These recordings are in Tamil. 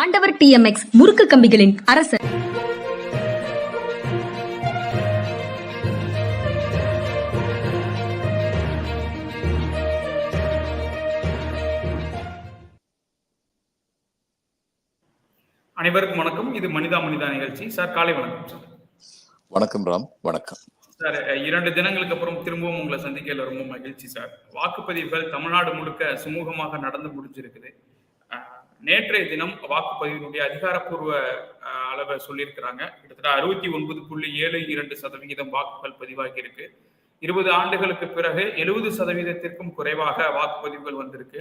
ஆண்டவர் டிஎம்எக்ஸ் முறுக்கு கம்பிகளின் அரசர். அனைவருக்கும் வணக்கம். இது மனிதா மனிதா நிகழ்ச்சி. சார் காலை வணக்கம் சார். வணக்கம் ராம் வணக்கம். சார் இரண்டு தினங்களுக்கு அப்புறம் திரும்பவும் உங்களை சந்திக்கல ரொம்ப மகிழ்ச்சி சார். வாக்குப்பதிவுகள் தமிழ்நாடு முழுக்க சுமூகமாக நடந்து முடிஞ்சிருக்குது. நேற்றைய தினம் வாக்குப்பதிவினுடைய அதிகாரப்பூர்வ அளவை சொல்லியிருக்கிறாங்க. கிட்டத்தட்ட அறுபத்தி ஒன்பது புள்ளி ஏழு இரண்டு சதவிகிதம் வாக்குகள் பதிவாகி இருக்கு. இருபது ஆண்டுகளுக்கு பிறகு எழுபது சதவீதத்திற்கும் குறைவாக வாக்குப்பதிவுகள் வந்திருக்கு.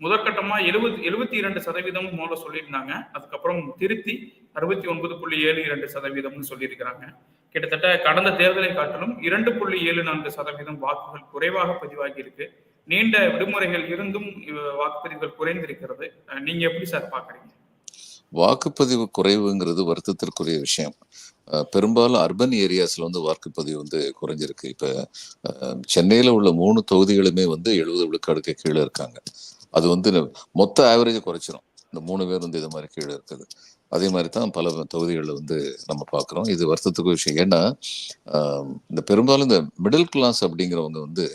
முதற்கட்டமா எழுபது எழுபத்தி இரண்டு சதவீதம் மூல சொல்லியிருந்தாங்க. அதுக்கப்புறம் திருத்தி அறுபத்தி ஒன்பது புள்ளி ஏழு இரண்டு சதவீதம்னு சொல்லியிருக்கிறாங்க. கிட்டத்தட்ட கடந்த தேர்தலை காட்டிலும் இரண்டு புள்ளி ஏழு நான்கு சதவீதம் வாக்குகள் குறைவாக பதிவாகி இருக்கு. நீண்ட விடுமுறைகள் இருந்தும் வாக்குப்பதிவுகள் குறைந்திருக்கிறது. நீங்க எப்படி சார் பாக்குறீங்க வாக்குப்பதிவு குறைவுங்கிறது வருத்தத்திற்குரிய விஷயம். பெரும்பாலும் அர்பன் ஏரியாஸில் வந்து வாக்குப்பதிவு வந்து குறைஞ்சிருக்கு. இப்போ சென்னையில் உள்ள மூணு தொகுதிகளுமே வந்து எழுபது விழுக்காடுக்கு கீழே இருக்காங்க. அது வந்து மொத்த ஆவரேஜை குறைச்சிரும். இந்த மூணு பேர் வந்து இது மாதிரி கீழே இருக்குது. அதே மாதிரி தான் பல தொகுதிகளில் வந்து நம்ம பார்க்குறோம். இது வருத்தத்துக்கு விஷயம். ஏன்னா இந்த பெரும்பாலும் இந்த மிடில் கிளாஸ் அப்படிங்கிறவங்க வந்து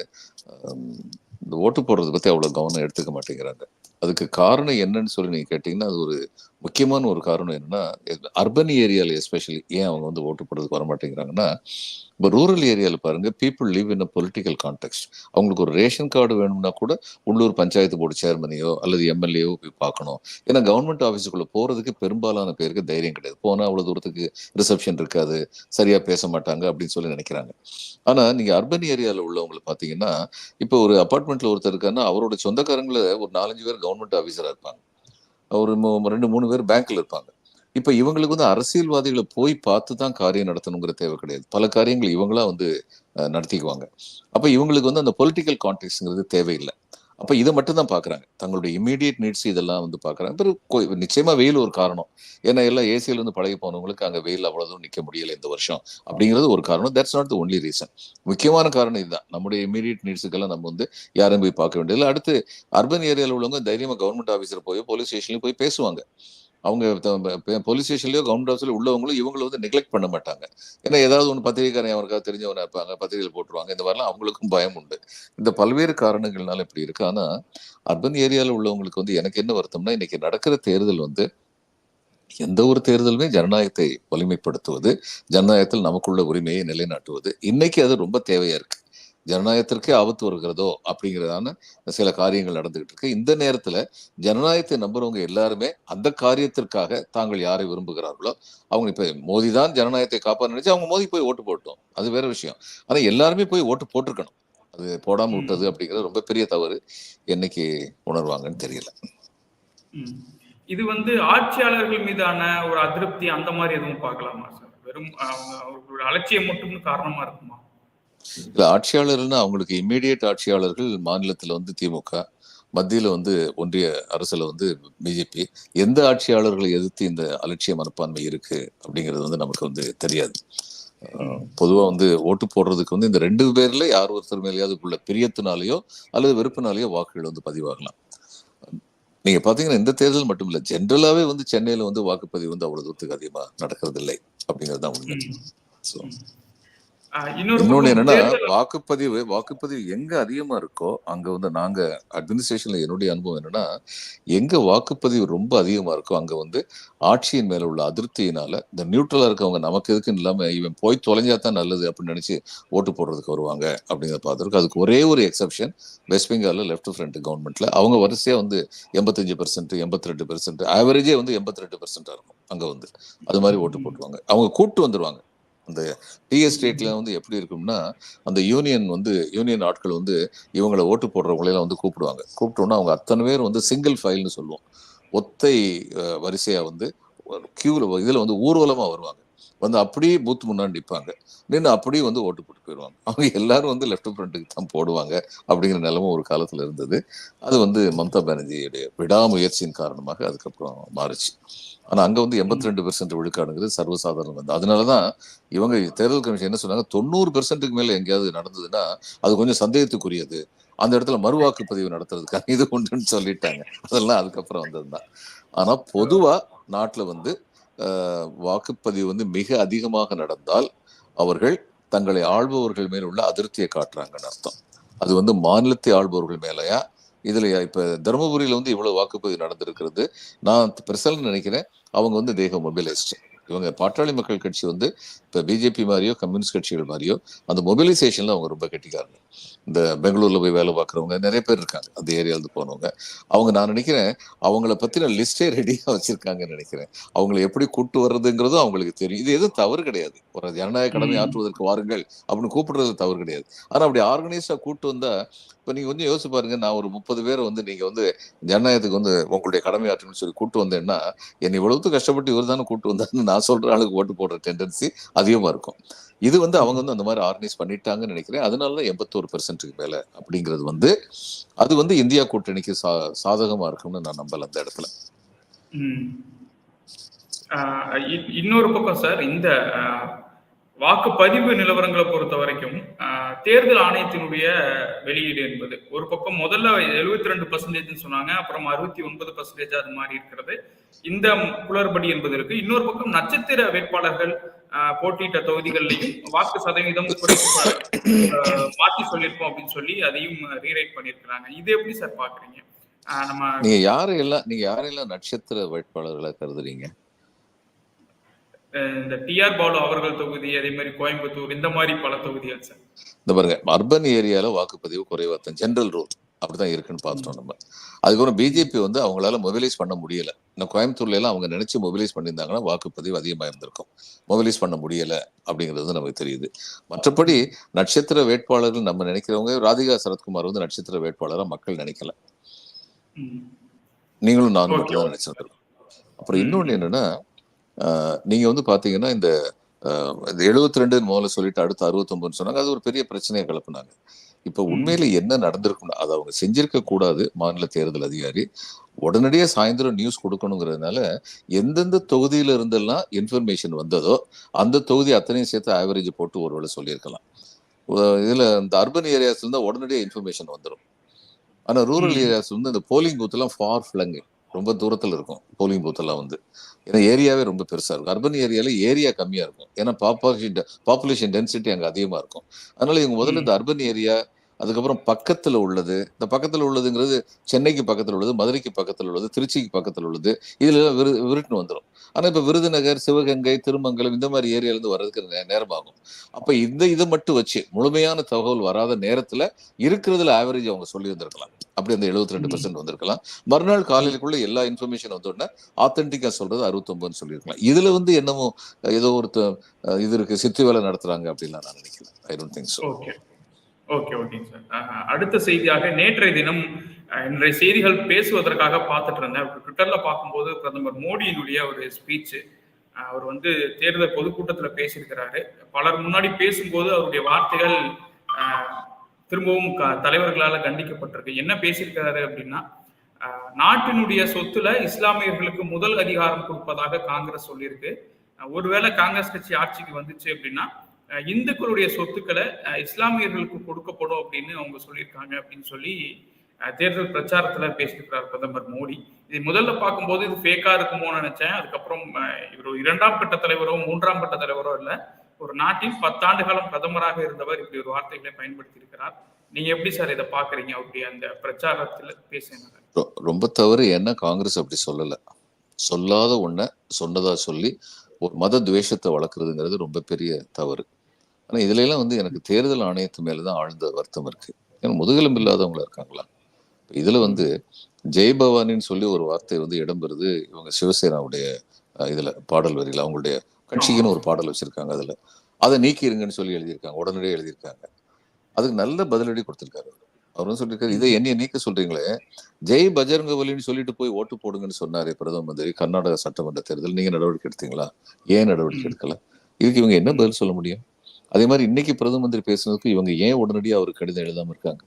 இந்த ஓட்டு போடுறதை பற்றி அவ்வளோ கவனம் எடுத்துக்க மாட்டேங்கிறாங்க. அதுக்கு காரணம் என்னன்னு சொல்லி நீங்கள் கேட்டிங்கன்னா அது ஒரு முக்கியமான ஒரு காரணம் என்னன்னா அர்பன் ஏரியாவில் எஸ்பெஷலி ஏன் அவங்க வந்து ஓட்டு போடுறதுக்கு வர மாட்டேங்கிறாங்கன்னா இப்போ ரூரல் ஏரியாவில் பாருங்க people live in a political context அவங்களுக்கு ஒரு ரேஷன் கார்டு வேணும்னா கூட உள்ளூர் பஞ்சாயத்து போர்டு சேர்மனையோ அல்லது எம்எல்ஏவோ போய் பார்க்கணும். ஏன்னா கவர்மெண்ட் ஆஃபீஸுக்குள்ளே போறதுக்கு பெரும்பாலான பேருக்கு தைரியம் கிடையாது. போனால் அவ்வளோ தூரத்துக்கு ரிசப்ஷன் இருக்காது சரியா பேச மாட்டாங்க அப்படின்னு சொல்லி நினைக்கிறாங்க. ஆனா நீங்க அர்பன் ஏரியாவில் உள்ளவங்களை பார்த்தீங்கன்னா இப்போ ஒரு அப்பார்ட்மெண்ட்டில் ஒருத்தர் இருக்காருன்னா அவரோட சொந்தக்காரங்கள ஒரு நாலஞ்சு பேர் கவர்மெண்ட் ஆஃபீஸராக இருப்பாங்க. ஒரு ரெண்டு மூணு பேர் பேங்க்ல இருப்பாங்க. இப்ப இவங்களுக்கு வந்து அரசியல்வாதிகளை போய் பார்த்து தான் காரியம் நடத்தணுங்கிற தேவை கிடையாது. பல காரியங்கள் இவங்களா வந்து நடத்திக்குவாங்க. அப்ப இவங்களுக்கு வந்து அந்த பொலிட்டிக்கல் கான்டெக்ட்ங்கிறது தேவையில்லை. அப்போ இதை மட்டும்தான் பார்க்குறாங்க தங்களுடைய இமீடியட் நீட்ஸ் இதெல்லாம் வந்து பார்க்குறாங்க பிறகு நிச்சயமாக நிச்சயமா வெயில் ஒரு காரணம். ஏன்னா எல்லாம் ஏசியிலேருந்து பழகி போனவங்களுக்கு அங்கே வெயில் அவ்வளோதும் தூரம் முடியலை இந்த வருஷம் அப்படிங்கிறது ஒரு காரணம். That's not the only reason முக்கியமான காரணம் இதுதான். நம்முடைய இமீடியட் நீட்ஸுக்கெல்லாம் நம்ம வந்து யாரும் போய் பார்க்க வேண்டியதில்லை. அடுத்து அர்பன் ஏரியாவில் உள்ளவங்க தைரியமாக கவர்மெண்ட் ஆஃபீஸர் போய் போலீஸ் ஸ்டேஷன்லேயும் போய் பேசுவாங்க. அவங்க போலீஸ் ஸ்டேஷன்லயோ கவர்மெண்ட் ஹவுஸ்ல உள்ளவங்களும் இவங்களை வந்து நெக்லெக்ட் பண்ண மாட்டாங்க. ஏன்னா ஏதாவது ஒன்று பத்திரிகைக்காரன் அவருக்காக தெரிஞ்சவனா இருப்பாங்க பத்திரிகையில் போட்டுருவாங்க. இந்த மாதிரிலாம் அவங்களுக்கும் பயம் உண்டு. இந்த பல்வேறு காரணங்கள்னால இப்படி இருக்கு. ஆனா அர்பன் ஏரியாவில் உள்ளவங்களுக்கு வந்து எனக்கு என்ன வருத்தம்னா இன்னைக்கு நடக்கிற தேர்தல் வந்து எந்த ஒரு தேர்தலுமே ஜனநாயகத்தை வலிமைப்படுத்துவது ஜனநாயகத்தில் நமக்குள்ள உரிமையை நிலைநாட்டுவது இன்னைக்கு அது ரொம்ப தேவையா இருக்கு. ஜனநாயகத்திற்கே ஆபத்து வருகிறதோ அப்படிங்கிறதான சில காரியங்கள் நடந்துகிட்டு இருக்கு. இந்த நேரத்துல ஜனநாயகத்தை நம்புறவங்க எல்லாருமே அந்த காரியத்திற்காக தாங்கள் யாரை விரும்புகிறார்களோ அவங்க இப்ப மோடி தான் ஜனநாயகத்தை காப்பாற்ற நினைச்சு அவங்க மோடி போய் ஓட்டு போட்டோம். அது வேற விஷயம். ஆனா எல்லாருமே போய் ஓட்டு போட்டிருக்கணும். அது போடாம விட்டது அப்படிங்கிறது ரொம்ப பெரிய தவறு என்னைக்கு உணர்வாங்கன்னு தெரியல. இது வந்து ஆட்சியாளர்கள் மீதான ஒரு அதிருப்தி அந்த மாதிரி எதுவும் பார்க்கலாமா சார்? வெறும் அவங்க அவர்களுடைய அலட்சியம் மட்டும் காரணமா இருக்குமா? இல்ல ஆட்சியாளர்கள்னா அவங்களுக்கு இம்மீடியட் ஆட்சியாளர்கள் மாநிலத்துல வந்து திமுக மத்தியில வந்து ஒன்றிய அரசுல வந்து பிஜேபி. எந்த ஆட்சியாளர்களை எதிர்த்து இந்த அலட்சிய மனப்பான்மை இருக்கு அப்படிங்கிறது வந்து நமக்கு வந்து தெரியாது. அஹ் பொதுவா வந்து ஓட்டு போடுறதுக்கு வந்து இந்த ரெண்டு பேர்ல யார் ஒருத்தர் மேலேயாவது உள்ள பிரியத்தினாலேயோ அல்லது வெறுப்பினாலேயோ வாக்குகள் வந்து பதிவாகலாம். நீங்க பாத்தீங்கன்னா இந்த தேர்தல் மட்டும் இல்ல ஜென்ரலாவே வந்து சென்னையில வந்து வாக்குப்பதிவு வந்து அவ்வளவு தூரத்துக்கு அதிகமா நடக்கிறது இல்லை அப்படிங்கிறது தான் உண்மை. இன்னொன்னு என்னன்னா வாக்குப்பதிவு வாக்குப்பதிவு எங்க அதிகமா இருக்கோ அங்க வந்து நாங்க அட்மினிஸ்ட்ரேஷன்ல என்னுடைய அனுபவம் என்னன்னா எங்க வாக்குப்பதிவு ரொம்ப அதிகமா இருக்கோ அங்க வந்து ஆட்சியின் மேல உள்ள அதிருப்தியினால இந்த நியூட்ரலா இருக்கவங்க நமக்கு எதுக்குன்னு இல்லாம இவன் போய் தொலைஞ்சா தான் நல்லது அப்படின்னு நினைச்சு ஓட்டு போடுறதுக்கு வருவாங்க அப்படிங்கிறத பார்த்துருக்கு அதுக்கு ஒரே ஒரு எக்ஸப்ஷன் வெஸ்ட் பெங்கால்ல லெஃப்ட் ஃப்ரண்ட் கவர்மெண்ட்ல அவங்க வரிசையா வந்து எண்பத்தஞ்சு பெர்சென்ட் எண்பத்தி ரெண்டு பெர்சென்ட் ஆவரேஜே வந்து எண்பத்தி ரெண்டு பெர்சென்டா இருக்கும் அங்க வந்து. அது மாதிரி ஓட்டு போட்டுருவாங்க. அவங்க கூட்டு வந்துருவாங்க. அந்த டி எஸ்டேட்ல வந்து எப்படி இருக்கும்னா அந்த யூனியன் வந்து யூனியன் ஆட்கள் வந்து இவங்களை ஓட்டு போடுறவங்களையெல்லாம் வந்து கூப்பிடுவாங்க. கூப்பிட்டோன்னா அவங்க அத்தனை பேர் வந்து சிங்கிள் ஃபைல்னு சொல்லுவோம். ஒத்தை வரிசையாக வந்து கியூவில் இதில் வந்து ஊர்வலமாக வருவாங்க. வந்து அப்படியே பூத் முன்னாடி நிற்பாங்க நின்று அப்படியே வந்து ஓட்டு போட்டு போயிடுவாங்க. அவங்க எல்லாரும் வந்து லெஃப்ட் ஃப்ரண்ட்டுக்கு தான் போடுவாங்க அப்படிங்கிற நிலமும் ஒரு காலத்தில் இருந்தது. அது வந்து மம்தா பானர்ஜியுடைய விடாமுயற்சியின் காரணமாக அதுக்கப்புறம் மாறுச்சு. ஆனால் அங்கே வந்து எண்பத்தி ரெண்டு பெர்சென்ட் விழுக்காடுங்கிறது சர்வசாதாரணம் வந்து. அதனாலதான் இவங்க தேர்தல் கமிஷன் என்ன சொன்னாங்க? தொண்ணூறு பெர்சென்ட்டுக்கு மேலே எங்கேயாவது நடந்ததுன்னா அது கொஞ்சம் சந்தேகத்துக்குரியது. அந்த இடத்துல மறுவாக்குப்பதிவு நடத்துறதுக்காக இது உண்டுன்னு சொல்லிட்டாங்க. அதெல்லாம் அதுக்கப்புறம் வந்ததுதான். ஆனால் பொதுவாக நாட்டில் வந்து வாக்குப்பதிவு வந்து மிக அதிகமாக நடந்தால் அவர்கள் தங்களை ஆள்பவர்கள் மேல் உள்ள அதிருப்தியை காட்டுறாங்கன்னு அர்த்தம். அது வந்து மாநிலத்தை ஆள்பவர்கள் மேலயா? இதுல இப்ப தருமபுரியில வந்து இவ்வளவு வாக்குப்பதிவு நடந்திருக்கிறது. நான் பெருசாக நினைக்கிறேன். அவங்க வந்து தேக மொபிலைஸ்ட். இவங்க பாட்டாளி மக்கள் கட்சி வந்து இப்ப பிஜேபி மாதிரியோ கம்யூனிஸ்ட் கட்சிகள் மாதிரியோ அந்த மொபிலைசேஷன்ல அவங்க ரொம்ப கெட்டிக்காரங்க. இந்த பெங்களூர்ல போய் வேலை பார்க்குறவங்க நிறைய பேர் இருக்காங்க. அந்த ஏரியாவிலிருந்து போனவங்க. அவங்க நான் நினைக்கிறேன் அவங்கள பத்தின லிஸ்டே ரெடியா வச்சிருக்காங்கன்னு நினைக்கிறேன். அவங்களை எப்படி கூட்டு வர்றதுங்கிறதும் அவங்களுக்கு தெரியும். இது எதுவும் தவறு கிடையாது. ஒரு ஜனநாயக கடமை. ஆற்றுவதற்கு வாருங்கள் அப்படின்னு கூப்பிடுறது தவறு கிடையாது. ஆனா அப்படி ஆர்கனைஸ்டா கூட்டு வந்தா இப்போ நீங்கள் கொஞ்சம் யோசிச்சு பாருங்க நான் ஒரு முப்பது பேரை வந்து நீங்கள் வந்து ஜனநாயகத்துக்கு வந்து உங்களுடைய கடமை சொல்லி கூட்டு வந்தேன்னா என்னை இவ்வளவு கஷ்டப்பட்டு இவர் தானே கூட்டு வந்தாருன்னு நான் சொல்கிற ஆளுக்கு ஓட்டு போடுற டெண்டன்சி அதிகமாக இருக்கும். இது வந்து அவங்க வந்து அந்த மாதிரி ஆர்கனைஸ் பண்ணிட்டாங்கன்னு நினைக்கிறேன். அதனால தான் எண்பத்தோரு பெர்சென்ட்டுக்கு மேலே அப்படிங்கிறது வந்து அது வந்து இந்தியா கூட்டணிக்கு சா சாதகமாக இருக்கும்னு நான் நம்பல அந்த இடத்துல. இன்னொரு பக்கம் சார் இந்த வாக்குப்பதிவு நிலவரங்களை பொறுத்த வரைக்கும் ஆஹ், தேர்தல் ஆணையத்தினுடைய வெளியீடு என்பது. ஒரு பக்கம் முதல்ல 72% ரெண்டு பர்சன்டேஜ் சொன்னாங்க அப்புறம் அறுபத்தி ஒன்பது பர்சன்டேஜ் அது மாதிரி இருக்கிறது. இந்த குளறுபடி என்பது இருக்கு. இன்னொரு பக்கம் நட்சத்திர வேட்பாளர்கள் ஆஹ், போட்டியிட்ட தொகுதிகள்லையும் வாக்கு சதவீதம் குறைத்து மாற்றி சொல்லியிருக்கோம் அப்படின்னு சொல்லி அதையும் ரீரைட் பண்ணியிருக்கிறாங்க. இது எப்படி சார் பாக்குறீங்க? ஆஹ், நம்ம நீங்க யாரையெல்லாம் நீங்க யாரையெல்லாம் நட்சத்திர வேட்பாளர்களை கருதுறீங்க? இந்த டிஆர் பாலு அவர்கள் தொகுதி அதே மாதிரி கோயம்புத்தூர் இந்த மாதிரி பல தொகுதிகள் சார். இந்த பாருங்க அர்பன் ஏரியால வாக்குப்பதிவு குறைவா தான் ஜென்ரல் ரூல் அப்படிதான் இருக்குன்னு பார்த்துட்டோம் நம்ம. அதுக்கப்புறம் பிஜேபி வந்து அவங்களால மொபிலைஸ் பண்ண முடியல. இந்த கோயம்புத்தூர்ல எல்லாம் அவங்க நினைச்சு மொபிலைஸ் பண்ணியிருந்தாங்கன்னா வாக்குப்பதிவு அதிகமா இருந்திருக்கும். மொபிலைஸ் பண்ண முடியல அப்படிங்கிறது நமக்கு தெரியுது. மற்றபடி நட்சத்திர வேட்பாளர்கள் நம்ம நினைக்கிறவங்க ராதிகா சரத்குமார் வந்து நட்சத்திர வேட்பாளரா மக்கள் நினைக்கல. நீங்களும் நானும் Okay. மட்டும் தான் நினைச்சிருக்கோம் அப்புறம் ம். இன்னொன்னு என்னன்னா ஆஹ், நீங்க வந்து பாத்தீங்கன்னா இந்த எழுபத்தி ரெண்டு முதல்ல சொல்லிட்டு அடுத்து அறுபத்தொன்பதுன்னு சொன்னாங்க. அது ஒரு பெரிய பிரச்சனையை கிளப்புனாங்க. இப்ப. உண்மையில என்ன நடந்திருக்கும் அதை அவங்க செஞ்சிருக்க கூடாது மாநில தேர்தல் அதிகாரி. உடனடியே சாயந்தரம் நியூஸ் கொடுக்கணுங்கிறதுனால எந்தெந்த தொகுதியில இருந்தெல்லாம் இன்ஃபர்மேஷன் வந்ததோ அந்த தொகுதி அத்தனையும் சேர்த்து ஆவரேஜ் போட்டு ஒருவேளை சொல்லியிருக்கலாம். உ- இதுல இந்த அர்பன் ஏரியாஸ்ல இருந்தா உடனடியே இன்ஃபர்மேஷன் வந்துடும் ஆனா ரூரல். ஏரியாஸ் வந்து இந்த போலிங் பூத் எல்லாம் ஃபார் ஃபிளங் ரொம்ப தூரத்துல இருக்கும் போலிங் பூத் எல்லாம் வந்து. ஏன்னா ஏரியாவே ரொம்ப பெருசா இருக்கும். அர்பன் ஏரியால ஏரியா கம்மியா இருக்கும். ஏன்னா பாப்புலேஷன் பாப்புலேஷன் டென்சிட்டி அங்க அதிகமா இருக்கும். அதனால இவங்க முதல்ல இந்த அர்பன் ஏரியா அதுக்கப்புறம் பக்கத்துல உள்ளது. இந்த பக்கத்துல உள்ளதுங்கிறது சென்னைக்கு பக்கத்துல உள்ளது மதுரைக்கு பக்கத்துல உள்ளது திருச்சிக்கு பக்கத்துல உள்ளது. இதுல எல்லாம் விரு விருட்டுன்னு வந்துடும் ஆனா இப்ப விருதுநகர் சிவகங்கை திருமங்கலம் இந்த மாதிரி ஏரியால இருந்து வர்றதுக்கு நேரமாகும். அப்ப இந்த இதை மட்டும் வச்சு முழுமையான தகவல் வராத நேரத்துல இருக்கிறதுல ஆவரேஜ் அவங்க சொல்லி வந்திருக்கலாம். அப்படி அந்த 72% ரெண்டு பர்சன்ட் வந்திருக்கலாம். மறுநாள் காலையிலுக்குள்ள எல்லா இன்ஃபர்மேஷன் வந்த உடனே ஆத்தென்டிக்கா சொல்றது அறுபத்தொன்பதுன்னு சொல்லியிருக்கலாம். இதுல வந்து என்னமோ ஏதோ ஒரு இது இருக்கு சித்து வேலை நடத்துறாங்க அப்படின்லாம் நான் நினைக்கல. I don't think so okay okay ஓகேங்க சார் அடுத்த செய்தியாக நேற்றைய தினம் இன்றைய செய்திகள் பேசுவதற்காக பார்த்துட்டு இருந்தேன். ட்விட்டர்ல பார்க்கும்போது பிரதமர் மோடியினுடைய ஒரு ஸ்பீச் அவர் வந்து தேர்தல் பொதுக்கூட்டத்துல பேசியிருக்கிறாரு. பலர் முன்னாடி பேசும்போது அவருடைய வார்த்தைகள் திரும்பவும் க- தலைவர்களால் கண்டிக்கப்பட்டிருக்கு. என்ன பேசியிருக்கிறாரு அப்படின்னா நாட்டினுடைய சொத்துல இஸ்லாமியர்களுக்கு முதல் அதிகாரம் கொடுப்பதாக காங்கிரஸ் சொல்லியிருக்கு. ஒருவேளை காங்கிரஸ் கட்சி ஆட்சிக்கு வந்துச்சு அப்படின்னா இந்துக்களுடைய சொத்துக்களை இஸ்லாமியர்களுக்கு கொடுக்கப்படும் அப்படின்னு அவங்க சொல்லியிருக்காங்க அப்படின்னு சொல்லி தேர்தல் பிரச்சாரத்துல பேசியிருக்கிறார் பிரதமர் மோடி. இது முதல்ல பார்க்கும்போது இது ஃபேக்கா இருக்குமோன்னு நினைச்சேன். அதுக்கப்புறம் இவர் இரண்டாம் கட்ட தலைவரோ மூன்றாம் கட்ட தலைவரோ இல்லை. ஒரு நாட்டின் பத்தாண்டு காலம் பிரதமராக இருந்தவர் இப்படி ஒரு வார்த்தைகளை பயன்படுத்தி இருக்கிறார் நீங்க எப்படி சார் இதை பாக்குறீங்க அப்படி அந்த பிரச்சாரத்துல பேசினாங்க ரொம்ப தவறு. என்ன? காங்கிரஸ் அப்படி சொல்லல. சொல்லாத ஒண்ண சொன்னதா சொல்லி ஒரு மத துவேஷத்தை வளர்க்குறதுங்கிறது ரொம்ப பெரிய தவறு. ஆனா இதுல எல்லாம் வந்து எனக்கு தேர்தல் ஆணையத்து மேலதான் ஆழ்ந்த வருத்தம் இருக்கு. ஏன்னா முதுகெலும்பு இல்லாதவங்களா இருக்காங்களா? இதுல வந்து ஜெய்பவானின்னு சொல்லி ஒரு வார்த்தை வந்து இடம்பெறுது இவங்க சிவசேனாவுடைய இதுல பாடல் வரியில் அவங்களுடைய கட்சிக்குன்னு ஒரு பாடல் வச்சிருக்காங்க அதுல. அதை நீக்கிருங்கன்னு சொல்லி எழுதியிருக்காங்க உடனடியே எழுதியிருக்காங்க. அதுக்கு நல்ல பதிலடி கொடுத்திருக்காரு அவரு. வந்து சொல்லியிருக்காரு இதை என்னைய நீக்க சொல்றீங்களே? ஜெய் பஜரங்கபலின்னு சொல்லிட்டு போய் ஓட்டு போடுங்கன்னு சொன்னாரு பிரதம மந்திரி கர்நாடக சட்டமன்ற தேர்தல். நீங்க நடவடிக்கை எடுத்தீங்களா? ஏன் நடவடிக்கை. எடுக்கல? இதுக்கு இவங்க என்ன பதில் சொல்ல முடியும்? அதே மாதிரி இன்னைக்கு பிரதம மந்திரி பேசுனதுக்கு இவங்க ஏன் உடனடியாக அவருக்கு கடிதம் எழுதாம இருக்காங்க?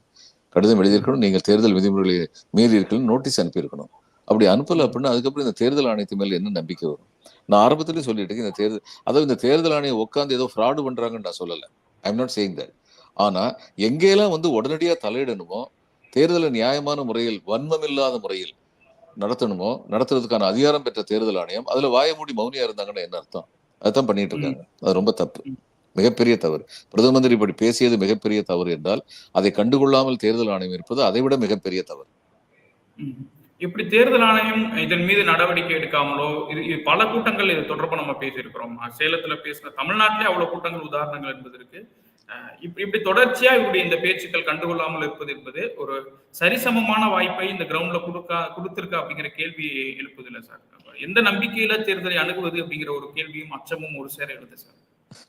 கடிதம் எழுதியிருக்கணும் நீங்க தேர்தல் விதிமுறைகளை மீறி இருக்கணும் நோட்டீஸ் அனுப்பியிருக்கணும். அப்படி அனுப்பல அப்படின்னா அதுக்கப்புறம் இந்த தேர்தல் ஆணையத்து மேல என்ன நம்பிக்கை வரும்? நான் ஆரம்பத்திலே சொல்லிட்டு இருக்கேன், இந்த தேர்தல் அதாவது இந்த தேர்தல் ஆணையம் உட்காந்து ஏதோ ஃப்ராடு பண்றாங்கன்னு நான் சொல்லல. I am not saying that ஆனா எங்கெல்லாம் வந்து உடனடியா தலையிடணுமோ தேர்தலை நியாயமான முறையில் வன்மம் இல்லாத முறையில் நடத்தணுமோ நடத்துறதுக்கான அதிகாரம் பெற்ற தேர்தல் ஆணையம் அதுல வாய மூடி மௌனியா இருந்தாங்கன்னா என்ன அர்த்தம்? அதான் பண்ணிட்டு இருக்காங்க. அது ரொம்ப தப்பு. மிகப்பெரிய தவறு. பிரதம மந்திரி இப்படி பேசியது மிகப்பெரிய தவறு என்றால் அதை கண்டுகொள்ளாமல் தேர்தல் ஆணையம் இருப்பது அதை விட மிகப்பெரிய தவறு. இப்படி தேர்தல் ஆணையம் இதன் மீது நடவடிக்கை எடுக்காமலோ இது இது பல கூட்டங்கள் இது தொடர்பாக நம்ம பேசியிருக்கிறோம். சேலத்துல பேசின தமிழ்நாட்டிலே அவ்வளவு கூட்டங்கள் உதாரணங்கள் என்பது இருக்கு. இப்படி இப்படி தொடர்ச்சியா இவருடைய இந்த பேச்சுக்கள் கண்டுகொள்ளாமல் இருப்பது என்பது ஒரு சரிசமமான வாய்ப்பை இந்த கிரவுண்ட்ல கொடுக்கா கொடுத்திருக்கா அப்படிங்கிற கேள்வி எழுப்பதில்லை சார். எந்த நம்பிக்கையில தேர்தலை அணுகுவது அப்படிங்கிற ஒரு கேள்வியும் அச்சமும் ஒரு சேர எழுது சார்.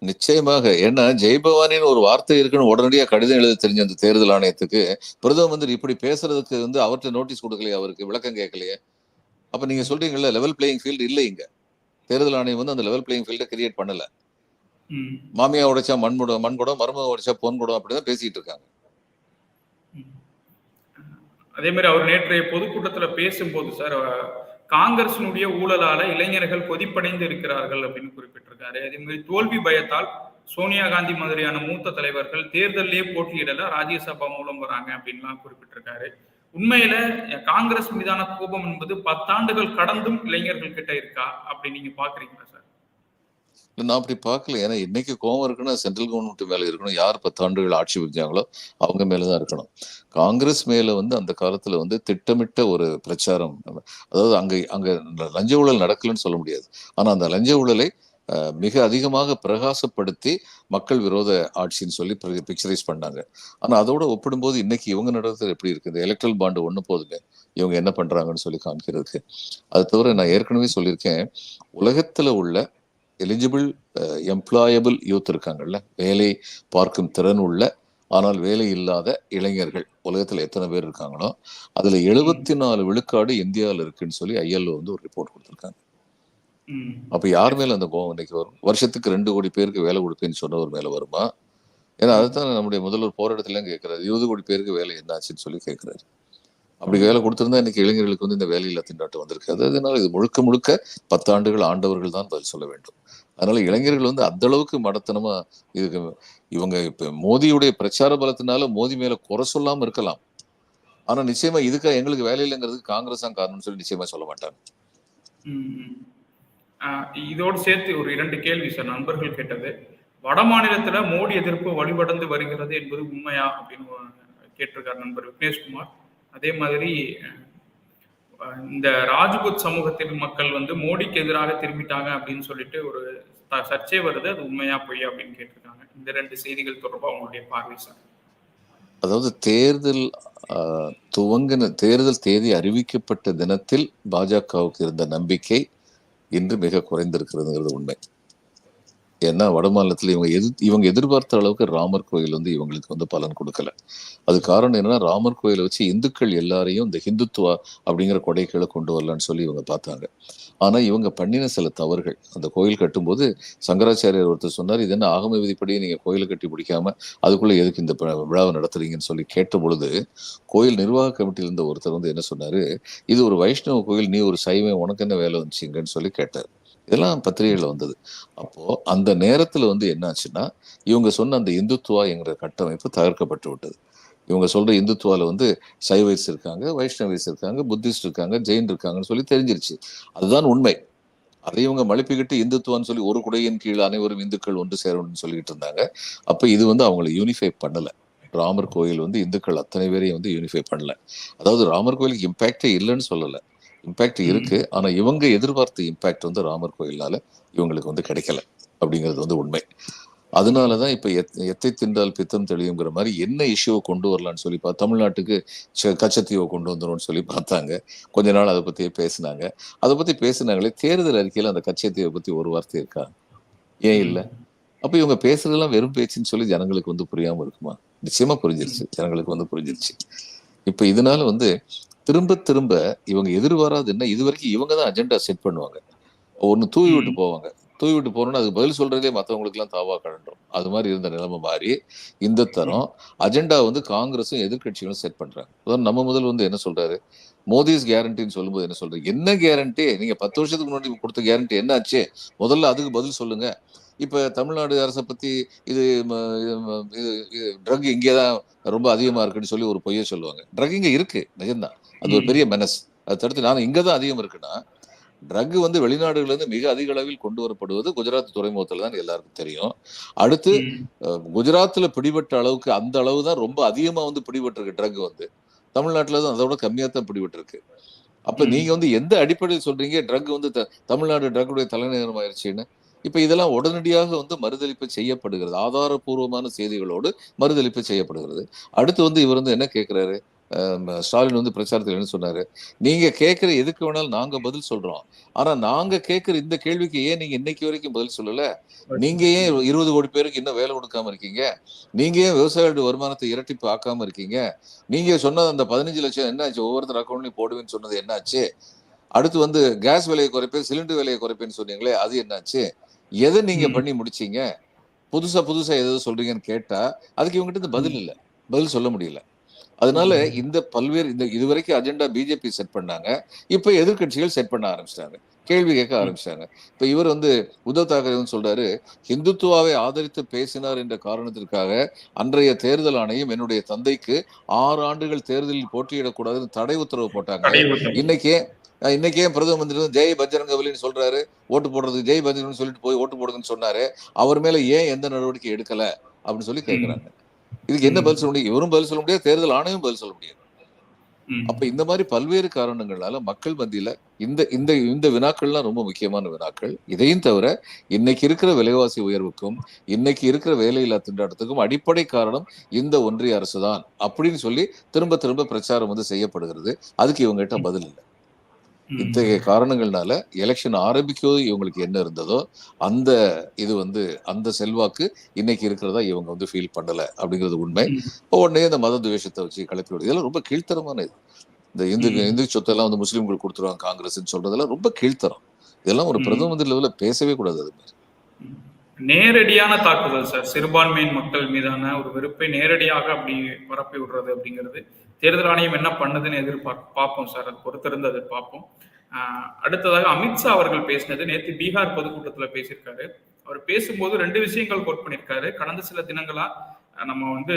நிச்சயமாக. ஏன்னா ஜெயபவானின்னு ஒரு வார்த்தை இருக்குன்னு உடனடியா கடிதம் எழுத தெரிஞ்ச அந்த தேர்தல் ஆணையத்துக்கு பிரதம மந்திரி இப்படி பேசுறதுக்கு வந்து அவர்கிட்ட நோட்டீஸ் கொடுக்கலையே அவருக்கு விளக்கம் கேட்கலையே. அப்ப நீங்க சொல்றீங்கல்ல லெவல் பிளேயிங் ஃபீல்டு இல்லை இங்க. தேர்தல் ஆணையம் வந்து அந்த லெவல் பிளேயிங் ஃபீல்டை கிரியேட் பண்ணல. மாமியா உடைச்சா மண் குடம் மண் குடம் மருமக உடைச்சா பொன் குடம் அப்படிதான் பேசிட்டு இருக்காங்க. அதே மாதிரி அவர் நேற்றைய பொதுக்கூட்டத்துல பேசும்போது சார் காங்கிரசினுடைய ஊழலால இளைஞர்கள் கொதிப்படைந்து இருக்கிறார்கள் அப்படின்னு குறிப்பிட்டிருக்காரு. அதே மாதிரி தோல்வி பயத்தால் சோனியா காந்தி மாதிரியான மூத்த தலைவர்கள் தேர்தலிலே போட்டியிடல ராஜ்யசபா மூலம் வராங்க அப்படின்லாம் குறிப்பிட்டிருக்காரு. உண்மையில காங்கிரஸ் மீதான கோபம் என்பது பத்தாண்டுகள் கடந்தும் இளைஞர்கள் கிட்ட இருக்கா அப்படி நீங்க பாக்குறீங்களா சார்? இல்லை நான் அப்படி பார்க்கல. ஏன்னா இன்னைக்கு கோவம் இருக்குன்னா சென்ட்ரல் கவர்மெண்ட் மேலே இருக்கணும். யார் பத்தாண்டுகள் ஆட்சி புரிஞ்சாங்களோ அவங்க மேலே தான் இருக்கணும். காங்கிரஸ் மேலே வந்து அந்த காலத்தில் வந்து திட்டமிட்ட ஒரு பிரச்சாரம். அதாவது அங்கே அங்கே லஞ்ச ஊழல் நடக்கலன்னு சொல்ல முடியாது. ஆனால் அந்த லஞ்ச ஊழலை மிக அதிகமாக பிரகாசப்படுத்தி மக்கள் விரோத ஆட்சின்னு சொல்லி பிக்சரைஸ் பண்ணாங்க. ஆனால் அதோட ஒப்பிடும்போது இன்னைக்கு இவங்க நடத்துறது எப்படி இருக்குது இந்த எலக்ட்ரல் பாண்டு ஒன்று போதுமே. இவங்க என்ன பண்ணுறாங்கன்னு சொல்லி காமிக்கிறதுக்கு. அது தவிர நான் ஏற்கனவே சொல்லியிருக்கேன். உலகத்தில் உள்ள எலிஜிபிள் எம்ப்ளாயபிள் யூத் இருக்காங்கல்ல வேலை பார்க்கும் திறன் உள்ள ஆனால் வேலை இல்லாத இளைஞர்கள் உலகத்துல எத்தனை பேர் இருக்காங்களோ அதுல எழுபத்தி நாலு விழுக்காடு இந்தியாவில் இருக்குன்னு சொல்லி ஐஎல்ஓ வந்து ஒரு ரிப்போர்ட் கொடுத்துருக்காங்க. அப்ப யார் மேல அந்த கோவம் இன்னைக்கு வரும்? வருஷத்துக்கு ரெண்டு கோடி பேருக்கு வேலை கொடுப்பேன்னு சொன்னவர் மேல வருமா? ஏன்னா அதுதான் நம்முடைய முதல்வர் போராட்டத்துல கேட்கிறாரு இருபது கோடி பேருக்கு வேலை என்னாச்சுன்னு சொல்லி கேட்கிறாரு அப்படி வேலை கொடுத்திருந்தா இன்னைக்கு இளைஞர்களுக்கு வந்து இந்த வேலையில்லா திண்டாட்டம் வந்திருக்காது. அதனால இது முழுக்க முழுக்க பத்தாண்டுகள் ஆண்டவர்கள் தான் பதில் சொல்ல வேண்டும். அதனால இளைஞர்கள் வந்து அந்த அளவுக்கு மடத்தனமா இதுக்கு இவங்க இப்ப மோதியுடைய பிரச்சார பலத்தினால மோதி மேல குறை சொல்லாம இருக்கலாம். ஆனா நிச்சயமா இதுக்கா எங்களுக்கு வேலை இல்லைங்கிறதுக்கு காங்கிரஸ் தான் காரணம்னு சொல்லி நிச்சயமா சொல்ல மாட்டாங்க. ஆஹ் இதோடு சேர்த்து ஒரு இரண்டு கேள்வி சார். நண்பர்கள் கேட்டது வட மாநிலத்துல மோடி எதிர்ப்பு வலுவடைந்து வருகிறது என்பது உண்மையா அப்படின்னு கேட்டிருக்கார் நண்பர் விக்னேஷ்குமார். அதே மாதிரி இந்த ராஜ்புத் சமூகத்தின் மக்கள் வந்து மோடிக்கு எதிராக திரும்பிட்டாங்க அப்படின்னு சொல்லிட்டு ஒரு சர்ச்சை வருது. அது உண்மையா பொய் அப்படின்னு கேட்டிருக்காங்க. இந்த ரெண்டு செய்திகள் தொடர்பாக உங்களுடைய பார்வை சார். அதாவது தேர்தல் துவங்கின தேர்தல் தேதி அறிவிக்கப்பட்ட தினத்தில் பாஜகவுக்கு இருந்த நம்பிக்கை இன்று மிக குறைந்திருக்கிறதுங்கிறது உண்மை. ஏன்னா வட மாநிலத்தில் இவங்க எது இவங்க எதிர்பார்த்த அளவுக்கு ராமர் கோயில் வந்து இவங்களுக்கு வந்து பலன் கொடுக்கல. அது காரணம் என்னன்னா ராமர் கோயிலை வச்சு இந்துக்கள் எல்லாரையும் இந்த ஹிந்துத்துவா அப்படிங்கிற கொடைகளை கொண்டு வரலான்னு சொல்லி இவங்க பார்த்தாங்க. ஆனா இவங்க பண்ணின சில தவறுகள் அந்த கோயில் கட்டும்போது சங்கராச்சாரியர் ஒருத்தர் சொன்னார் இது என்ன ஆகம விதிப்படி நீங்க கோயிலை கட்டி பிடிக்காம அதுக்குள்ள எதுக்கு இந்த விழாவை நடத்துறீங்கன்னு சொல்லி கேட்ட பொழுது கோயில் நிர்வாக கமிட்டியில இருந்த ஒருத்தர் வந்து என்ன சொன்னாரு இது ஒரு வைஷ்ணவ கோயில் நீ ஒரு சைவம் உனக்கு என்ன வேலை வந்துச்சிங்கன்னு சொல்லி கேட்டார். இதெல்லாம் பத்திரிகையில் வந்தது. அப்போது அந்த நேரத்தில் வந்து என்னாச்சுன்னா இவங்க சொன்ன அந்த இந்துத்துவா என்கிற கட்டமைப்பு தகர்க்கப்பட்டு விட்டது. இவங்க சொல்ற இந்துத்துவால வந்து சைவைஸ் இருக்காங்க வைஷ்ணவைஸ் இருக்காங்க புத்திஸ்ட் இருக்காங்க ஜெயின் இருக்காங்கன்னு சொல்லி தெரிஞ்சிருச்சு. அதுதான் உண்மை. அதை இவங்க மழுப்பிக்கிட்டு இந்துத்துவான்னு சொல்லி ஒரு குடையின் கீழ் அனைவரும் இந்துக்கள் ஒன்று சேரணும்னு சொல்லிட்டு இருந்தாங்க. அப்ப இது வந்து அவங்களை யூனிஃபை பண்ணல. ராமர் கோயில் வந்து இந்துக்கள் அத்தனை பேரையும் வந்து யூனிஃபை பண்ணல. அதாவது ராமர் கோயிலுக்கு இம்பாக்டே இல்லைன்னு சொல்லலை. இம்பாக்ட் இருக்கு. ஆனா இவங்க எதிர்பார்த்த இம்பாக்ட் வந்து ராமர் கோயில்னால இவங்களுக்கு வந்து கிடைக்கல. அப்படிங்கிறது வந்து உண்மை. அதனாலதான் இப்ப எத்- எத்தை தின்றால் பித்தம் தெளியுங்கிற மாதிரி என்ன இஷ்யூவை கொண்டு வரலாம்னு சொல்லி பா தமிழ்நாட்டுக்கு கச்சத்தீவை கொண்டு வந்துரும்னு சொல்லி பார்த்தாங்க. கொஞ்ச நாள் அதை பத்தி பேசினாங்க. அதை பத்தி பேசினாங்களே தேர்தல் அறிக்கையில அந்த கச்சத்தீவை பத்தி ஒரு வார்த்தை இருக்கா? ஏன் இல்ல? அப்ப இவங்க பேசுறதெல்லாம் வெறும் பேச்சுன்னு சொல்லி ஜனங்களுக்கு வந்து புரியாம இருக்குமா? நிச்சயமா புரிஞ்சிருச்சு. ஜனங்களுக்கு வந்து புரிஞ்சிருச்சு. இப்ப இதனால வந்து திரும்ப திரும்ப இவங்க எதிர்பாராது என்ன? இது வரைக்கும் இவங்க தான் அஜெண்டா செட் பண்ணுவாங்க. ஒன்னு தூவி விட்டு போவாங்க. தூவி விட்டு போறோம்னா அதுக்கு பதில் சொல்றதே மத்தவங்களுக்கு எல்லாம் தாவா கழன்றோம். அது மாதிரி இருந்த நிலைமை மாறி இந்த தரம் அஜெண்டா வந்து காங்கிரஸும் எதிர்க்கட்சிகளும் செட் பண்றாங்க. நம்ம முதல் வந்து என்ன சொல்றாரு? மோதிஸ் கேரண்டின்னு சொல்லும்போது என்ன சொல்றாரு? என்ன கேரண்டி நீங்க பத்து வருஷத்துக்கு முன்னாடி கொடுத்த கேரண்டி என்ன ஆச்சு? முதல்ல அதுக்கு பதில் சொல்லுங்க. இப்ப தமிழ்நாடு அரசை பத்தி இது ட்ரக் இங்கே தான் ரொம்ப அதிகமா இருக்குன்னு சொல்லி ஒரு பொய்யை சொல்லுவாங்க. ட்ரக் இங்க இருக்கு நிஜம்தான். அது ஒரு பெரிய மெனஸ் அது தடுத்து நான் இங்க தான் அதிகம் இருக்குன்னா ட்ரக் வந்து வெளிநாடுகள்ல இருந்து மிக அதிக அளவில் கொண்டு வரப்படுவது குஜராத் துறைமுகத்துல தான் எல்லாருக்கும் தெரியும். அடுத்து குஜராத்ல பிடிபட்ட அளவுக்கு அந்த அளவு தான் ரொம்ப அதிகமா வந்து பிடிபட்டிருக்கு ட்ரக் வந்து. தமிழ்நாட்டுல தான் அதோட கம்மியா தான் பிடிபட்டிருக்கு. அப்ப ம். நீங்க வந்து எந்த அடிப்படையில் சொல்றீங்க? ட்ரக் வந்து த- தமிழ்நாடு ட்ரக்குடைய தலைநகரம் ஆயிருச்சுன்னு. இப்ப இதெல்லாம் உடனடியாக வந்து மறுதளிப்பு செய்யப்படுகிறது. ஆதாரபூர்வமான செய்திகளோடு மறுதளிப்பு செய்யப்படுகிறது. அடுத்து வந்து இவர் வந்து என்ன கேட்கிறாரு ஸ்டாலின் வந்து பிரச்சாரத்தில் என்ன சொன்னாரு? நீங்க கேட்கிற எதுக்கு வேணாலும் நாங்க பதில் சொல்றோம். ஆனா நாங்க கேட்கிற இந்த கேள்விக்கு ஏன் நீங்க இன்னைக்கு வரைக்கும் பதில் சொல்லல? நீங்க ஏன் இருபது கோடி பேருக்கு இன்னும் வேலை கொடுக்காம இருக்கீங்க? நீங்க ஏன் விவசாயிகளுடைய வருமானத்தை இரட்டிப்பு ஆக்காம இருக்கீங்க? நீங்க சொன்னது அந்த பதினஞ்சு லட்சம் என்னாச்சு? ஒவ்வொருத்தர் அக்கௌண்ட்லயும் போடுவேன்னு சொன்னது என்னாச்சு? அடுத்து வந்து கேஸ் விலையை குறைப்பேன் சிலிண்டர் விலையை குறைப்பேன்னு சொன்னீங்களே அது என்னாச்சு? எதை நீங்க. பண்ணி முடிச்சீங்க? புதுசா புதுசா எதாவது சொல்றீங்கன்னு கேட்டா அதுக்கு இவங்ககிட்ட பதில் இல்ல. பதில் சொல்ல முடியல. அதனால. இந்த பல்வேறு இந்த இதுவரைக்கும் அஜெண்டா பிஜேபி செட் பண்ணாங்க. இப்ப எதிர்க்கட்சிகள் செட் பண்ண ஆரம்பிச்சிட்டாங்க. கேள்வி கேட்க ஆரம்பிச்சிட்டாங்க. இப்ப இவர் வந்து உத்தவ் தாக்கரே வந்து சொல்றாரு ஹிந்துத்துவாவை ஆதரித்து பேசினார் என்ற காரணத்திற்காக அன்றைய தேர்தல் ஆணையம் என்னுடைய தந்தைக்கு ஆறு ஆண்டுகள் தேர்தலில் போட்டியிடக்கூடாதுன்னு தடை உத்தரவு போட்டாங்க. இன்னைக்கே இன்னைக்கே பிரதம மந்திரி ஜெய் பஜ்ரங்கபலின்னு சொல்றாரு? ஓட்டு போடுறதுக்கு ஜெய் பஜ்ரங்னு சொல்லிட்டு போய் ஓட்டு போடுங்கன்னு சொன்னாரு. அவர் மேல ஏன் எந்த நடவடிக்கை எடுக்கல? அப்படின்னு சொல்லி கேக்குறாங்க. இதுக்கு என்ன. பதில் சொல்ல முடியும் இவரும் பதில் சொல்ல முடியாது தேர்தல் ஆணையம் பதில் சொல்ல முடியாது. அப்ப இந்த மாதிரி பல்வேறு காரணங்களால மக்கள் மத்தியில இந்த இந்த இந்த வினாக்கள்லாம் ரொம்ப முக்கியமான வினாக்கள் இதையும் தவிர இன்னைக்கு இருக்கிற விலைவாசி உயர்வுக்கும் இன்னைக்கு இருக்கிற வேலையில்லா திண்டாட்டத்துக்கும் அடிப்படை காரணம் இந்த ஒன்றிய அரசு தான் அப்படின்னு சொல்லி திரும்ப திரும்ப பிரச்சாரம் வந்து செய்யப்படுகிறது அதுக்கு இவங்க கிட்ட பதில் இல்லை. இத்தகைய காரணங்கள்னால எலெக்ஷன் ஆரம்பிக்கவும் இவங்களுக்கு என்ன இருந்ததோ அந்த இது வந்து அந்த செல்வாக்கு இன்னைக்கு இருக்கிறதா இவங்க வந்து ஃபீல் பண்ணல அப்படிங்கிறது உண்மை. இப்போ உடனே இந்த மத துவேஷத்தை வச்சு கிளப்பி விடுது இதெல்லாம் ரொம்ப கீழ்த்தரமான இது. இந்த இந்து. இந்து சொத்தெல்லாம் வந்து முஸ்லீம்கள் கொடுத்துருவாங்க காங்கிரஸ்ன்னு சொல்றதெல்லாம் ரொம்ப கீழ்த்தரம். இதெல்லாம் ஒரு. பிரதம மந்திரி லெவலில் பேசவே கூடாது அது மாதிரி. நேரடியான தாக்குதல் சார். சிறுபான்மையின் மக்கள் மீதான ஒரு வெறுப்பை நேரடியாக அப்படி பரப்பி விடுறது அப்படிங்கிறது தேர்தல் ஆணையம் என்ன பண்ணுதுன்னு எதிர்பார்க்க பார்ப்போம் சார். அது பொறுத்திருந்து அதை பார்ப்போம். அடுத்ததாக அமித்ஷா அவர்கள் பேசினது நேற்று பீகார் பொதுக்கூட்டத்தில் பேசியிருக்காரு. அவர் பேசும்போது ரெண்டு விஷயங்கள் கோட் பண்ணியிருக்காரு. கடந்த சில தினங்களா நம்ம வந்து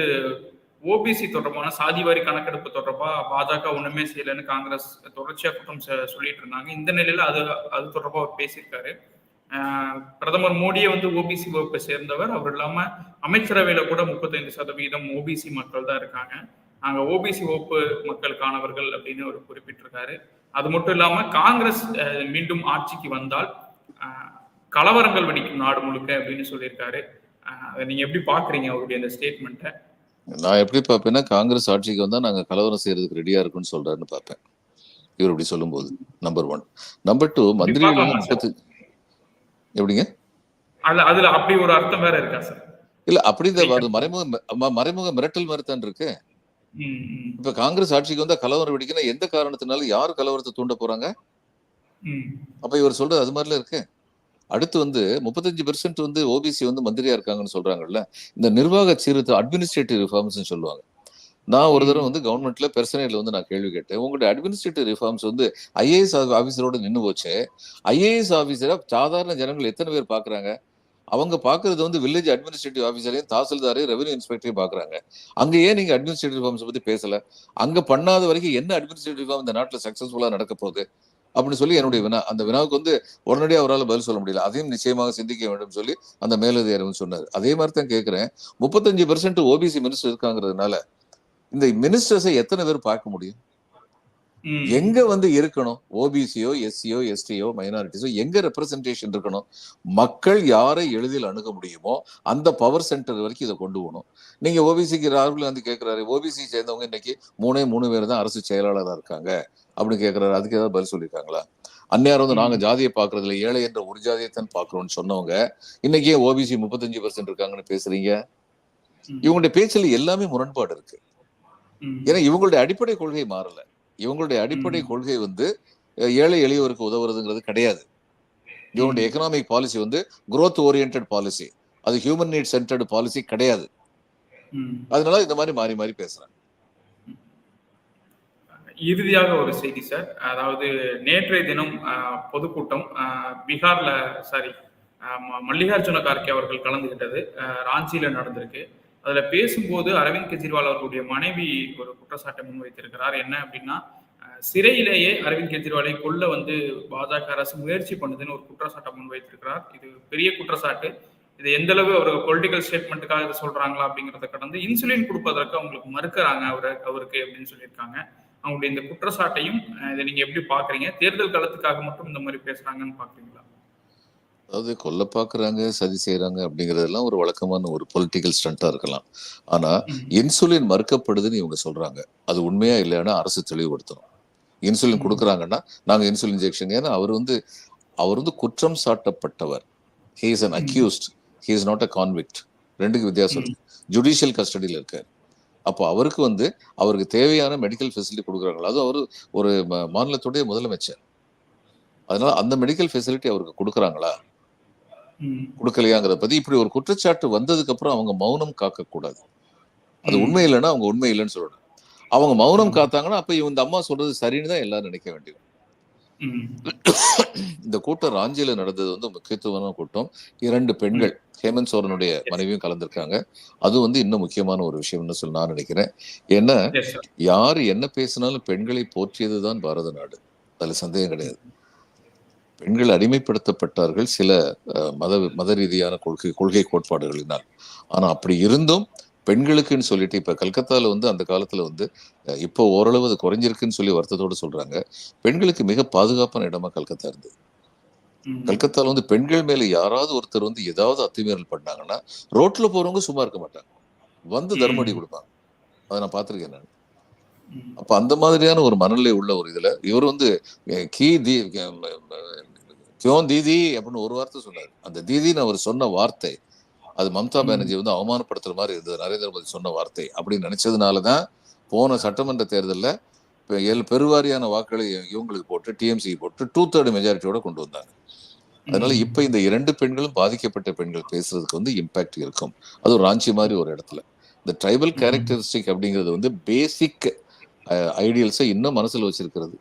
ஓபிசி தொடர்பான சாதிவாரி கணக்கெடுப்பு தொடர்பா பாஜக ஒண்ணுமே செய்யலைன்னு காங்கிரஸ் தொடர்ச்சியா குற்றம் சொல்லிட்டு இருந்தாங்க. இந்த நிலையில அது அது தொடர்பா அவர் பேசியிருக்காரு. பிரதமர் மோடியே வந்து ஓபிசி வகுப்பை சேர்ந்தவர். அவர் இல்லாம அமைச்சரவையில கூட முப்பத்தைந்து சதவீதம் ஓபிசி மக்கள் தான் இருக்காங்க. நாங்க ஓபிசி வகுப்பு மக்களுக்கானவர்கள் அப்படின்னு அவர் குறிப்பிட்டிருக்காரு. அது மட்டும் இல்லாம காங்கிரஸ் மீண்டும் ஆட்சிக்கு வந்தால் கலவரங்கள் வெடிக்கும் நாடு முழுக்க அப்படின்னு சொல்லியிருக்காரு. அதை நீங்க எப்படி பாக்குறீங்க அவருடைய அந்த ஸ்டேட்மெண்ட்டை நான் எப்படி பார்ப்பேன்னா காங்கிரஸ் ஆட்சிக்கு வந்தா நாங்க கலவரம் செய்யறதுக்கு ரெடியா இருக்குன்னு சொல்றாருன்னு பார்ப்பேன். இவர் இப்படி சொல்லும்போது நம்பர் ஒன் நம்பர் டூ? முப்பத்து எப்படிங்க? அதுல அதுல அப்படி ஒரு அர்த்தம் வேற இருக்கா சார்? இல்ல அப்படி இந்த மறைமுக மறைமுக மிரட்டல் மாதிரி தான் இருக்கு இப்ப காங்கிரஸ் ஆட்சிக்கு வந்தா கலவரம் வெடிக்கணும் எந்த காரணத்தினால யார் கலவரத்தை தூண்ட போறாங்க? அப்ப இவர் சொல்றது அது மாதிரில இருக்கு. அடுத்து வந்து முப்பத்தஞ்சு பெர்சென்ட் வந்து ஓபிசி வந்து மந்திரியா இருக்காங்கன்னு சொல்றாங்கல்ல. இந்த நிர்வாக சீர்திருத்தம் அட்மினிஸ்ட்ரேட்டிவ் ரிஃபார்ம்ஸ் சொல்லுவாங்க. நான் ஒரு தடவை வந்து கவர்மெண்ட்ல பெர்சனேல வந்து நான் கேள்வி கேட்டேன். உங்களுடைய அட்மினிஸ்ட்ரேட்டிவ் ரிஃபார்ம்ஸ் வந்து ஐஏஎஸ் ஆபீசரோட நின்னு போச்சு. ஐஏஎஸ் ஆபீசரா சாதாரண ஜனங்கள் எத்தனை பேர் பாக்குறாங்க? அவங்க பாக்குறது வந்து வில்லேஜ் அட்மினிஸ்ட்ரேட்டிவ் ஆஃபீஸரையும் தாசில்தாரையும் ரெவன்யூ இன்ஸ்பெக்டரையும் பாக்குறாங்க அங்க ஏன் நீங்க அட்மினிஸ்ட்ரேட்டிவ் ரிஃபார்ம்ஸ் பத்தி பேசல. அங்க பண்ணாத வரைக்கும் என்ன அட்மினிஸ்ட்ரேட்டிவ் ரிஃபார்ம் இந்த நாட்டுல சக்சஸ்ஃபுல்லா நடக்க போகுது அப்படின்னு சொல்லி என்னுடைய வினா அந்த வினாவுக்கு வந்து உடனடியாக அவரால் பதில் சொல்ல முடியல. அதையும் நிச்சயமாக சிந்திக்க வேண்டும் சொல்லி அந்த மேலதிகாரி சொன்னார். அதே மாதிரி தான் கேட்குறேன். முப்பத்தஞ்சு பெர்சென்ட் ஓபிசி மினிஸ்டர் இருக்காங்கிறதுனால இந்த மினிஸ்டர்ஸை எத்தனை பேர் பார்க்க முடியும்? எங்க வந்து இருக்கணும்? ஓபிசியோ எஸ்சியோ எஸ்டியோ மைனாரிட்டிஸோ எங்க ரெப்ரசன்டேஷன் இருக்கணும்? மக்கள் யாரை எளிதில் அணுக முடியுமோ அந்த பவர் சென்டர் வரைக்கும் இதை கொண்டு போகணும். நீங்க ஓபிசிக்கு ராகுல் காந்தி கேட்கிறாரு ஓபிசி சேர்ந்தவங்க இன்னைக்கு மூணே மூணு பேர் தான் அரசு செயலாளராக இருக்காங்க அப்படின்னு கேட்கிறாரு அதுக்கு ஏதாவது பதில் சொல்லியிருக்காங்களா? அந்நியார் வந்து நாங்க ஜாதியை பாக்குறதுல ஏழை என்ற ஒரு ஜாதியை தான் பாக்குறோம்னு சொன்னவங்க இன்னைக்கு ஓபிசி முப்பத்தஞ்சு பர்சன்ட் இருக்காங்கன்னு பேசுறீங்க. இவங்களுடைய பேச்சுல எல்லாமே முரண்பாடு இருக்கு. ஏன்னா இவங்களுடைய அடிப்படை கொள்கை மாறல. இவங்களுடைய அடிப்படை. கொள்கை வந்து ஏழை எளியவருக்கு உதவுறதுங்கிறது கிடையாது. இவங்களுடைய எக்கனாமிக் பாலிசி வந்து growth oriented பாலிசி அது ஹியூமன் நீட் சென்டர்டு பாலிசி கிடையாது. அதனால இந்த மாதிரி மாறி மாறி பேசுறாங்க. இறுதியாக ஒரு செய்தி சார். அதாவது நேற்றைய தினம் பொதுக்கூட்டம் பீகார்ல சாரி மல்லிகார்ஜுன கார்கே அவர்கள் கலந்துகிட்டது. ராஞ்சியில நடந்திருக்கு. அதுல பேசும்போது அரவிந்த் கெஜ்ரிவால் அவர்களுடைய மனைவி ஒரு குற்றச்சாட்டை முன்வைத்திருக்கிறார். என்ன அப்படின்னா சிறையிலேயே அரவிந்த் கெஜ்ரிவாலை கொல்ல வந்து பாஜக அரசு முயற்சி பண்ணுதுன்னு ஒரு குற்றச்சாட்டை முன்வைத்திருக்கிறார். இது பெரிய குற்றச்சாட்டு. இது எந்த அளவு அவர் பொலிட்டிக்கல் ஸ்டேட்மெண்ட்டுக்காக இதை சொல்றாங்களா அப்படிங்கறத கடந்து இன்சுலின் கொடுப்பதற்கு அவங்களுக்கு மறுக்கிறாங்க அவரு அவருக்கு அப்படின்னு சொல்லியிருக்காங்க. அவங்களுடைய இந்த குற்றச்சாட்டையும் இதை நீங்க எப்படி பாக்குறீங்க தேர்தல் காலத்துக்காக மட்டும் இந்த மாதிரி பேசுறாங்கன்னு பாக்குறீங்களா அதாவது கொல்ல பாக்குறாங்க சதி செய்யறாங்க அப்படிங்கறதெல்லாம் ஒரு வழக்கமான ஒரு பொலிட்டிக்கல் ஸ்டண்டா இருக்கலாம் ஆனா. இன்சுலின் மறுக்கப்படுதுன்னு இவங்க சொல்றாங்க அது உண்மையா இல்லையானா அரசு தெளிவுபடுத்தணும் இன்சுலின். கொடுக்குறாங்கன்னா நாங்க இன்சுலின் இன்ஜெக்ஷன் ஏன்னா அவர் வந்து அவர் வந்து குற்றம் சாட்டப்பட்டவர் he is an. Accused he is not a convict ரெண்டுக்கு வித்தியாசம். இருக்கு ஜுடிஷியல் கஸ்டடியில் இருக்கார் அப்போ அவருக்கு வந்து அவருக்கு தேவையான மெடிக்கல் ஃபெசிலிட்டி கொடுக்குறாங்களா அது அவர் ஒரு மாநிலத்துடைய முதலமைச்சர் அதனால அந்த மெடிக்கல் ஃபெசிலிட்டி அவருக்கு கொடுக்குறாங்களா. கொடுக்கலையாங்கிறத பத்தி இப்படி ஒரு குற்றச்சாட்டு வந்ததுக்கு அப்புறம் அவங்க மௌனம் காக்க கூடாது அது. உண்மை இல்லைன்னா அவங்க உண்மை இல்லைன்னு சொல்லணும். அவங்க மௌனம். காத்தாங்கன்னா அப்ப இந்த அம்மா சொல்றது சரின்னு தான் எல்லாரும் நினைக்க வேண்டியது. இந்த கூட்டம் ராஞ்சியில நடந்தது வந்து முக்கியத்துவமான கூட்டம். இரண்டு பெண்கள் ஹேமந்த் சோரனுடைய மனைவியும் கலந்திருக்காங்க. அது வந்து இன்னும் முக்கியமான ஒரு விஷயம்னு சொல்லி நான் நினைக்கிறேன். ஏன்னா. யார் என்ன பேசினாலும் பெண்களை போற்றியதுதான் பாரத நாடு. அதுல சந்தேகம் கிடையாது. பெண்கள் அடிமைப்படுத்தப்பட்டார்கள் சில மத மத ரீதியான கொள்கை கொள்கை கோட்பாடுகளினால் ஆனா அப்படி இருந்தும் பெண்களுக்குன்னு சொல்லிட்டு இப்ப கல்கத்தால வந்து அந்த காலத்துல வந்து இப்போ ஓரளவு அது குறைஞ்சிருக்குன்னு சொல்லி வருத்தத்தோட சொல்றாங்க பெண்களுக்கு மிக பாதுகாப்பான இடமா கல்கத்தா இருந்தது. கல்கத்தால வந்து பெண்கள் மேல யாராவது ஒருத்தர் வந்து ஏதாவது அத்துமீறல் பண்ணாங்கன்னா ரோட்ல போறவங்க சும்மா இருக்க மாட்டாங்க வந்து தர்மடி. கொடுப்பாங்க அதை நான் பார்த்திருக்கேன் நான். அப்ப அந்த மாதிரியான ஒரு மனநிலை உள்ள ஒரு இதுல இவர் வந்து கீ தி கியோன் தீதி அப்படின்னு ஒரு வார்த்தை சொன்னார் அந்த தீதின்னு அவர் சொன்ன வார்த்தை அது மம்தா. பானர்ஜி வந்து அவமானப்படுத்துற மாதிரி இருந்தது நரேந்திர மோடி சொன்ன வார்த்தை அப்படின்னு நினைச்சதுனாலதான் போன சட்டமன்ற தேர்தல்ல ஏழு பெருவாரியான வாக்குகளை இவங்களுக்கு போட்டு டிஎம்சி போட்டு டூ தேர்ட் மெஜாரிட்டியோட கொண்டு வந்தாங்க அதனால. இப்ப இந்த இரண்டு பெண்களும் பாதிக்கப்பட்ட பெண்கள் பேசுறதுக்கு வந்து இம்பாக்ட் இருக்கும் அது ஒரு ராஞ்சி மாதிரி ஒரு இடத்துல இந்த ட்ரைபல். கேரக்டரிஸ்டிக் அப்படிங்கிறது வந்து பேசிக் ஐடியல்ஸை இன்னும் மனசுல வச்சிருக்கிறது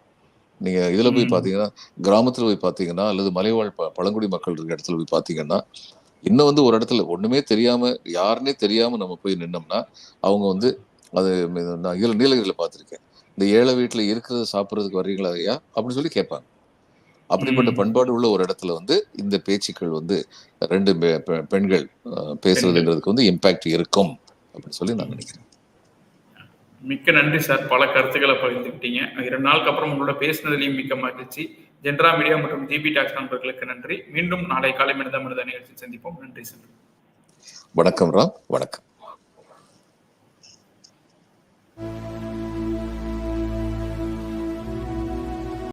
நீங்க இதுல போய் ம். பாத்தீங்கன்னா கிராமத்துல போய் பாத்தீங்கன்னா அல்லது மலைவாழ் ப- பழங்குடி மக்கள் இருக்க இடத்துல போய் பாத்தீங்கன்னா இன்னும் வந்து ஒரு இடத்துல ஒண்ணுமே தெரியாம யாருன்னே தெரியாம நம்ம போய் நின்னோம்னா அவங்க வந்து அது நான் இதுல நீலகிரியில பார்த்திருக்கேன் இந்த ஏழை வீட்டுல இருக்கிறத சாப்பிட்றதுக்கு வர்றீங்களா ஐயா அப்படின்னு சொல்லி கேட்பாங்க அப்படிப்பட்ட. பண்பாடு உள்ள ஒரு இடத்துல வந்து இந்த பேச்சுக்கள் வந்து ரெண்டு பெண்கள் அஹ், பேசுறதுங்கிறதுக்கு வந்து இம்பாக்ட் இருக்கும் அப்படின்னு சொல்லி நான் நினைக்கிறேன் மிக்க நன்றி சார். பல கருத்துக்களை பகிர்ந்துக்கிட்டீங்க. இரண்டு நாளுக்கு அப்புறம் உங்களோட பேசினதுலையும் மிக்க மகிழ்ச்சி. ஜென்ரா மீடியா மற்றும் ஜிபி டாக்ஸ் நண்பர்களுக்கு நன்றி. மீண்டும் நாளை காலை மனித மனித நிகழ்ச்சி சந்திப்போம். நன்றி சார். வணக்கம் ராம். வணக்கம்.